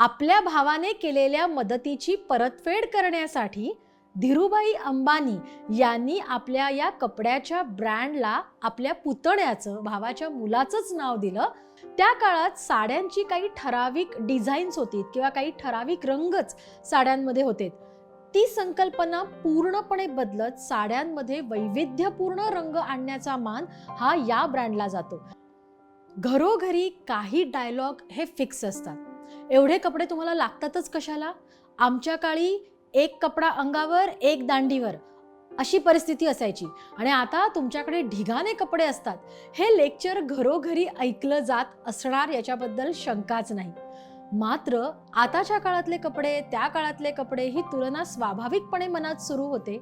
आपल्या भावाने केलेल्या मदतीची परतफेड करण्यासाठी धीरूभाई अंबानी यांनी आपल्या या कपड्याच्या ब्रँडला आपल्या पुतण्याचं भावाच्या मुलाचंच नाव दिलं. त्या काळात साड्यांची काही ठराविक डिझाईन्स होती किंवा काही ठराविक रंगच साड्यांमध्ये होते ती संकल्पना पूर्णपणे बदलत साड्यांमध्ये वैविध्यपूर्ण रंग आणण्याचा मान हा या ब्रँडला जातो. घरोघरी काही डायलॉग हे फिक्स असतात. एवढे कपडे तुम्हाला लागतातच कशाला? आमच्या काळी एक कपडा अंगावर एक दांडीवर अशी परिस्थिती असायची. आणि आता तुमच्याकडे ढिगाने कपडे असतात. हे लेक्चर घरोघरी ऐकलं जात असणार याच्याबद्दल शंकाच नाही. मात्र आताच्या काळातले कपडे त्या काळातले कपडे ही तुलना स्वाभाविकपणे मनात सुरू होते.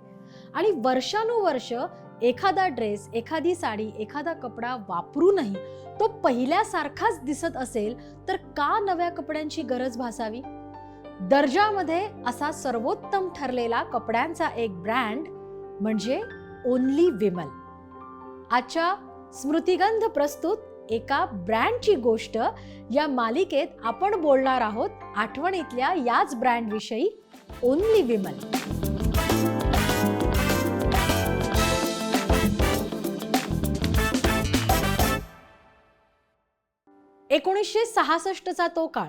आणि वर्षानुवर्ष एखादा ड्रेस एखादी साडी एखादा कपडा वापरूनही तो पहिल्यासारखाच दिसत असेल तर का नव्या कपड्यांची गरज भासावी? दर्जामध्ये असा सर्वोत्तम ठरलेला कपड्यांचा एक ब्रँड म्हणजे ओनली विमल. आजच्या स्मृतिगंध प्रस्तुत एका ब्रँडची गोष्ट या मालिकेत आपण बोलणार आहोत आठवणीतल्या याच ब्रँडविषयी ओनली विमल. एकोणीसशे सहासष्टचा तो काळ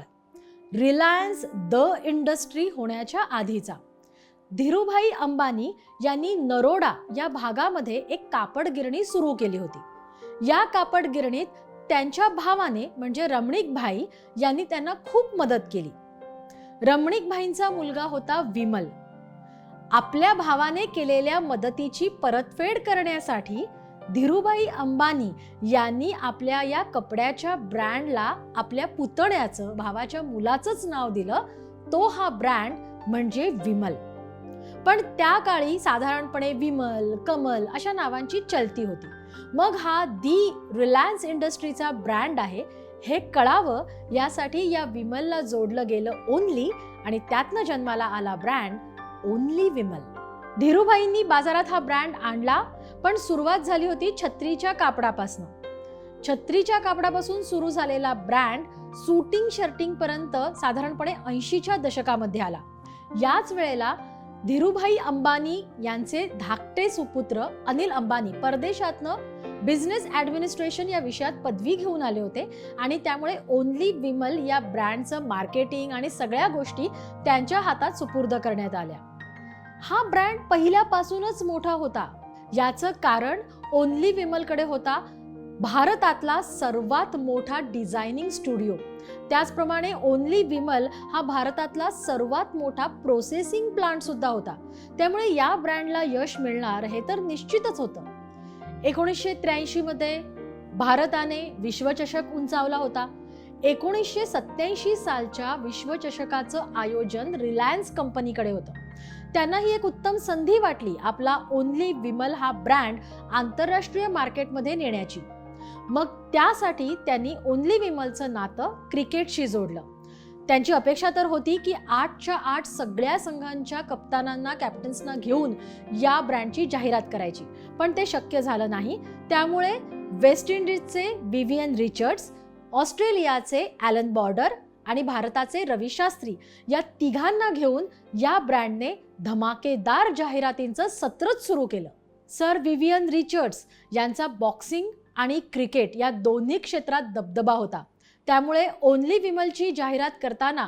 रिलायन्स द इंडस्ट्री होण्याच्या आधीचा. धीरूभाई अंबानी यांनी नरोडा या भागामध्ये एक कापड गिरणी सुरू केली होती. या कापड गिरणीत त्यांच्या भावाने म्हणजे रमणीक भाई यांनी त्यांना खूप मदत केली. रमणीक भाईंचा मुलगा होता विमल. आपल्या भावाने केलेल्या मदतीची परतफेड करण्यासाठी धीरूभाई अंबानी यांनी आपल्या या कपड्याच्या ब्रँडला आपल्या पुतण्याचं भावाच्या मुलाचंच नाव दिलं. तो हा ब्रँड म्हणजे विमल. पण त्या काळी साधारणपणे विमल कमल अशा नावांची चलती होती. मग हा दी रिलायन्स इंडस्ट्रीचा ब्रँड आहे. हे कळावं यासाठी या विमलला जोडलं गेलं ओनली आणि त्यातनं जन्माला आला ब्रँड ओनली विमल. धीरूभाईंनी बाजारात हा ब्रँड आणला. पण सुरुवात झाली होती छत्रीच्या कापडापासून. छत्रीच्या कापडापासून सुरू झालेला ब्रँड सुटिंग शर्टिंग पर्यंत साधारणपणे ऐंशीच्या दशकामध्ये आला. याच वेळेला धीरूभाई अंबानी यांचे धाकटे सुपुत्र अनिल अंबानी परदेशातनं बिझनेस ॲडमिनिस्ट्रेशन या विषयात पदवी घेऊन आले होते आणि त्यामुळे ओनली विमल या ब्रँडचं मार्केटिंग आणि सगळ्या गोष्टी त्यांच्या हातात सुपूर्द करण्यात आल्या. हा ब्रँड पहिल्यापासूनच मोठा होता. याचं कारण ओनली विमलकडे होता भारतातला सर्वात मोठा डिझायनिंग स्टुडिओ. त्याचप्रमाणे ओनली विमल हा भारतातला सर्वात मोठा प्रोसेसिंग प्लांट सुद्धा होता. त्यामुळे या ब्रँडला यश मिळणार हे तर निश्चितच होतं. एकोणीसशे त्र्याऐंशीमध्ये भारताने विश्वचषक उंचावला होता. एकोणीसशे सत्त्याऐंशी सालच्या विश्वचषकाचं आयोजन रिलायन्स कंपनीकडे होतं. त्यांना ही एक उत्तम संधी वाटली आपला ओनली विमल हा ब्रँड आंतरराष्ट्रीय मार्केटमध्ये नेण्याची. मग त्यासाठी त्यांनी ओनली विमलचं नातं क्रिकेटशी जोडलं. त्यांची अपेक्षा तर होती की आठच्या आठ सगळ्या संघांच्या कप्तानांना कॅप्टन्सना घेऊन या ब्रँडची जाहिरात करायची. पण ते शक्य झालं नाही. त्यामुळे वेस्ट इंडिजचे विवियन रिचर्ड्स ऑस्ट्रेलियाचे ॲलन बॉर्डर आणि भारताचे रवी शास्त्री या तिघांना घेऊन या ब्रँडने धमाकेदार जाहिरातींचं सत्रच सुरू केलं. सर विवियन रिचर्ड्स यांचा बॉक्सिंग आणि क्रिकेट या दोन्ही क्षेत्रात दबदबा होता. त्यामुळे ओनली विमलची जाहिरात करताना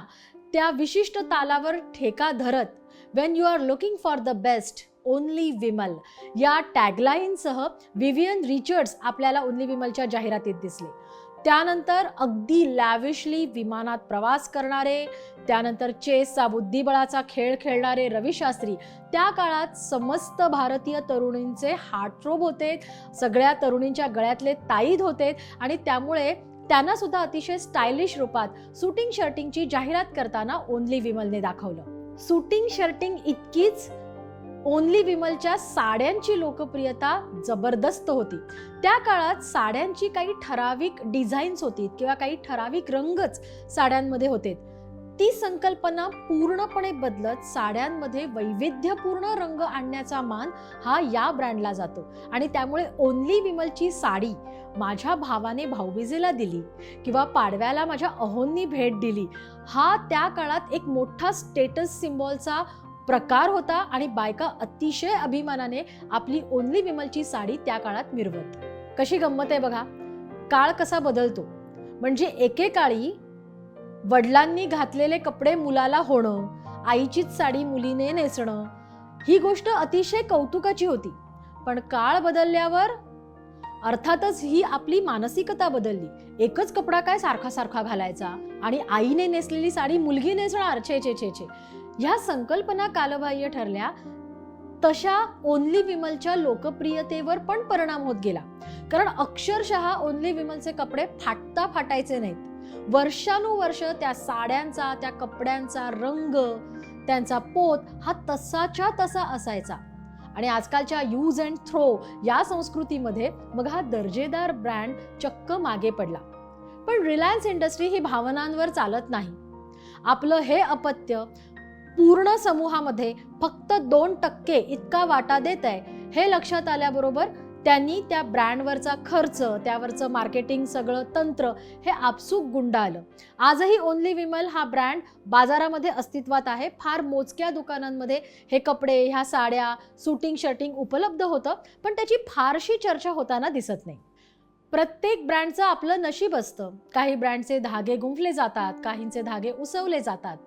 त्या विशिष्ट तालावर ठेका धरत when you are looking for the best only Vimal. या टॅगलाईनसह विवियन रिचर्ड्स आपल्याला ओनली विमलच्या जाहिरातीत दिसले. त्यानंतर अगदी लॅविशली विमानात प्रवास करणारे त्यानंतर चेसचा बुद्धिबळाचा खेळ खेळणारे रविशास्त्री त्या काळात समस्त भारतीय तरुणींचे हार्टरोब होते सगळ्या तरुणींच्या गळ्यातले ताईद होते आणि त्यामुळे त्यांना सुद्धा अतिशय स्टायलिश रूपात शूटिंग शर्टिंगची जाहिरात करताना ओनली विमलने दाखवलं. शूटिंग शर्टिंग इतकीच ओनली विमलच्या साड्यांची लोकप्रियता जबरदस्त होती. त्या काळात साड्यांची काही ठराविक डिझाईन्स होती किंवा काही ठराविक रंगच साड्यांमध्ये होते. ती संकल्पना पूर्णपणे बदलत साड्यांमध्ये वैविध्यपूर्ण रंग आणण्याचा मान हा या ब्रँडला जातो आणि त्यामुळे ओनली विमलची साडी माझ्या भावाने भाऊबीजेला दिली किंवा पाडव्याला माझ्या अहोंनी भेट दिली. हा त्या काळात एक मोठा स्टेटस सिम्बॉलचा प्रकार होता आणि बायका अतिशय अभिमानाने आपली ओनली विमलची साडी त्या काळात मिरवत. कशी गंमत आहे बघा. काळ कसा बदलतो. म्हणजे एकेकाळी वडिलांनी घातलेले कपडे मुलाला होणं आईचीच साडी मुलीने नेसणं ही गोष्ट अतिशय कौतुकाची होती. पण काळ बदलल्यावर अर्थातच ही आपली मानसिकता बदलली. एकच कपडा काय सारखा सारखा घालायचा? आणि आईने नेसलेली साडी मुलगी नेसणार? छे छे छे छे. ह्या संकल्पना कालबाह्य ठरल्या. तशा ओनली विमलच्या लोकप्रियतेवर पण परिणाम होत गेला. कारण अक्षरशः ओनली विमलचे कपडे फाटता फाटायचे नाहीत. वर्षानुवर्ष त्या साड्यांचा त्या कपड्यांचा रंग त्यांचा पोत हा तसाच्या तसा असायचा. आणि आजकालच्या यूज अँड थ्रो या संस्कृतीमध्ये मग हा दर्जेदार ब्रँड चक्क मागे पडला. पण रिलायन्स इंडस्ट्री ही भावनांवर चालत नाही. आपलं हे अपत्य पूर्ण समूहामध्ये फक्त दोन टक्के इतका वाटा देत आहे हे लक्षात आल्याबरोबर त्यांनी त्या ब्रँडवरचा खर्च त्यावरचं मार्केटिंग सगळं तंत्र हे आपसूक गुंडाळलं. आजही ओनली विमल हा ब्रँड बाजारामध्ये अस्तित्वात आहे. फार मोजक्या दुकानांमध्ये हे कपडे ह्या साड्या सुटिंग शर्टिंग उपलब्ध होतं पण त्याची फारशी चर्चा होताना दिसत नाही. प्रत्येक ब्रँडचं आपलं नशीब असतं. काही ब्रँडचे धागे गुंफले जातात काहींचे धागे उसवले जातात.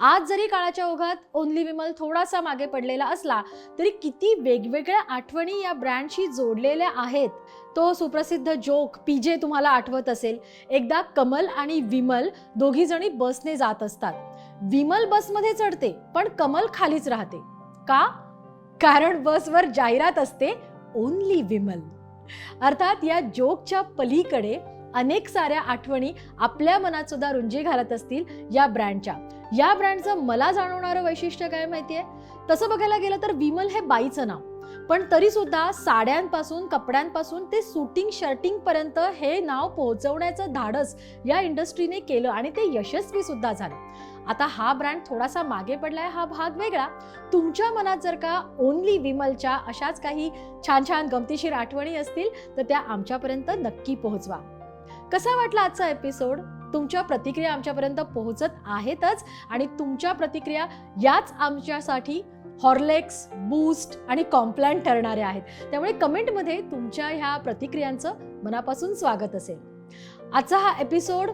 आज जरी काळाच्या ओघात ओनली विमल थोडासा मागे पडलेला असला तरी किती वेगवेगळ्या आठवणी या ब्रँडशी जोडलेल्या आहेत. तो सुप्रसिद्ध जोक पीजे तुम्हाला आठवत असेल. एकदा कमल आणि विमल दोघी जणी बसने जात असतात. विमल बसमध्ये चढते पण कमल खालीच राहते. का? कारण बसवर जाहिरात असते ओनली विमल. अर्थात या जोकच्या पलीकडे अनेक साऱ्या आठवणी आपल्या मनात सुद्धा रुंजी घालत असतील या ब्रँडच्या. या ब्रँडचं मला जाणवणारं वैशिष्ट्य काय माहितीये? तसं बघायला गेलं तर विमल हे बाईचं नाव. पण तरी सुद्धा साड्यांपासून कपड्यांपासून ते सुटिंग शर्टिंग पर्यंत हे नाव पोहोचवण्याचं धाडस या इंडस्ट्रीने केलं आणि ते यशस्वी सुद्धा झालं. आता हा ब्रँड थोडासा मागे पडलाय हा भाग वेगळा. तुमच्या मनात जर का ओनली विमलच्या अशाच काही छान छान गमतीशीर आठवणी असतील तर त्या आमच्यापर्यंत नक्की पोहोचवा. कसा वाटला आजचा एपिसोड तुमच्या प्रतिक्रिया आमच्यापर्यंत पोहोचत आहेतच आणि तुमच्या प्रतिक्रिया याच आमच्यासाठी हॉर्लेक्स बूस्ट आणि कॉम्प्लॅन ठरणाऱ्या आहेत. त्यामुळे कमेंटमध्ये तुमच्या ह्या प्रतिक्रियांचं मनापासून स्वागत असेल. आजचा हा एपिसोड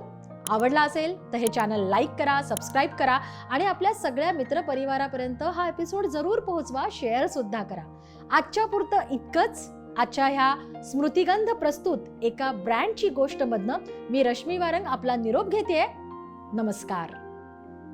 आवडला असेल तर हे चॅनल लाईक करा सबस्क्राईब करा आणि आपल्या सगळ्या मित्रपरिवारापर्यंत हा एपिसोड जरूर पोहोचवा शेअरसुद्धा करा. आजच्या पुरतं इतकंच. आजच्या ह्या स्मृतिगंध प्रस्तुत एका ब्रँडची गोष्ट मधनं मी रश्मी वारंग आपला निरोप घेते नमस्कार.